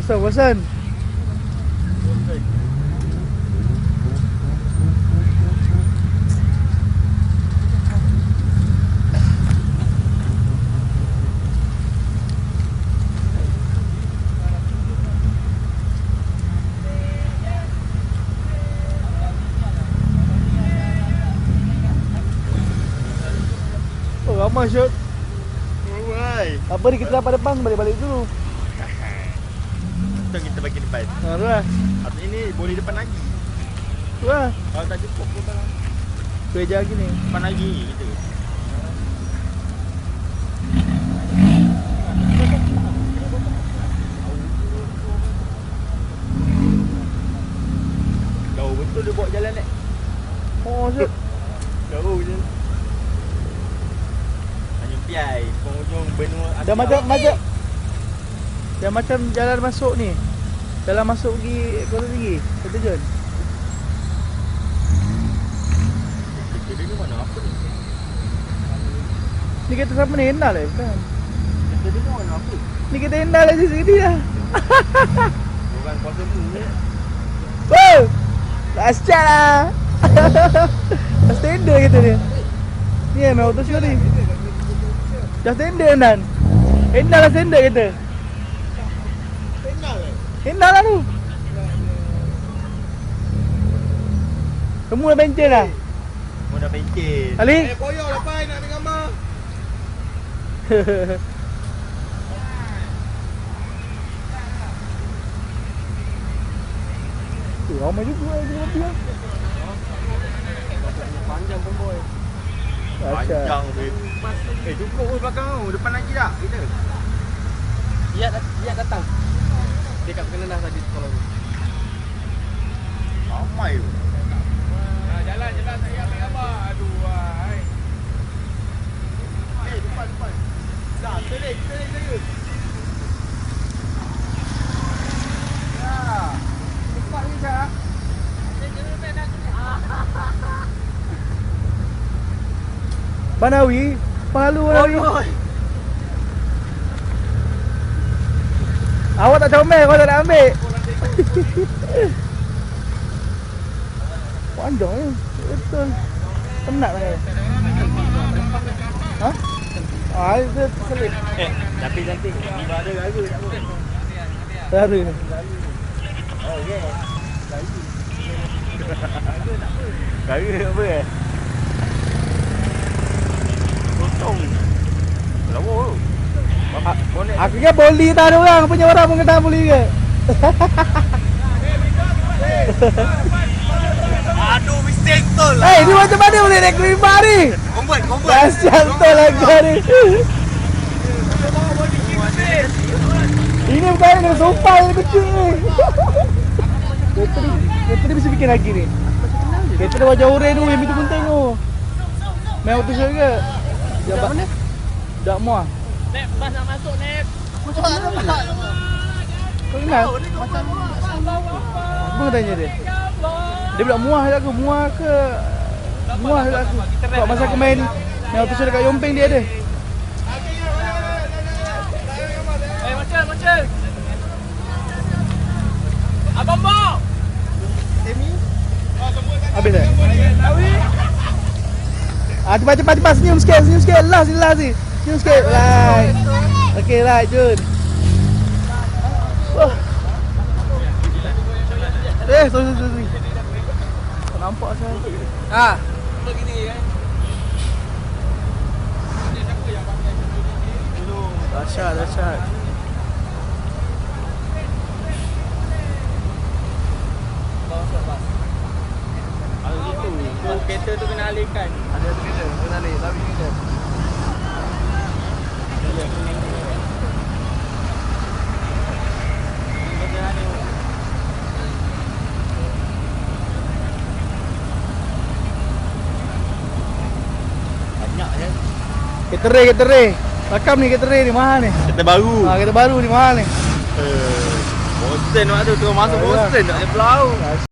Bosan, bosan. Oh, ramai syut. Alright. Apa ni kita dapat depan balik-balik dulu. Jom kita bagi depan. Ha, tu lah. Atau ini boleh depan lagi. Lah. Kalau tak cukup pun Tu aja lagi ni. depan lagi gitu. Jauh betul dia bawa jalan ni. Oh, syut. Jauh je. Tanjung Piai, penghujung benua Dah macam macam Dah macam jalan masuk ni. Jalan masuk pergi Kuala Tinggi. Kerja dia ni mana apa ni? Ni kereta siapa ni? Endal eh? Bukan. Kerja dia ni mana apa? Ni kereta Endal aja segini lah. Orang kuasa mu ni. Wow! Dahsyat lah. Dah standard kereta ni. Ni yang auto show ni. Dah standard Nan. Endal lah standard kereta. Eh? Endal lah tu. Semua dah pencen lah. Mau dah pencen. Ali? koyak lah pai nak ambil gambar. Tu ramai juga eh, dia mobil lah. Panjang pun boy. Panjang weh. Eh cukup pun belakang tu. Depan lagi tak kita? Dia dia datang. Dia kat kena dah tadi kalau. Ramai tu. jalan jalan saya ambil gambar. Aduh ai. Eh depan depan. Dah telik saya. Ya. Cepat ni Syah. Banawi. Palu Banawi. Awak tak comel kau tak nak ambil. Panjang ni. Betul. Penat lah. Ha? Ah, itu selip. Eh tapi cantik. Bila ada garu tak apa. Baru. Oh yeah. Garu apa eh? Potong. Aku kan boli tak ada orang punya orang pun kena boli ke. Aduh mistake tol. Eh, ni macam mana boleh naik kelima ni? Combat combat. Dahsyat tol lah kau ni. Ini bukan kena sofa yang kecil ni. Kereta ni, bisa bikin lagi ni. Kereta dia wajah oren tu yang itu penting tu. Main auto show ke? Dia mana? Dak muah. Nek bas nak masuk nek. Kau kenal? Apa kau tanya dia? Dia bilang muah je aku, muah ke Muah je aku Sebab masa aku main auto show dekat Yompeng dia ada Eh macam macam. Abang Bo. Habis dah? Ah, cepat cepat cepat senyum sikit, senyum sikit. Last ni last ni. Senyum sikit. Right. Okey, right, Jun. Wah. Eh, sorry, sorry, sorry. Tak nampak saya. Ha. Begini kan. Dahsyat, dahsyat. Kalau gitu, tu kereta tu kena alihkan. Ada tu kita, kena ni, tapi kita. Banyak je. Kereta ray, kereta ray. Rakam ni kereta ray ni mahal ni. Kereta baru. Ha, kereta baru ni mahal ni. Eh, bosen waktu tu masuk Ayolah. bosen nak pulau.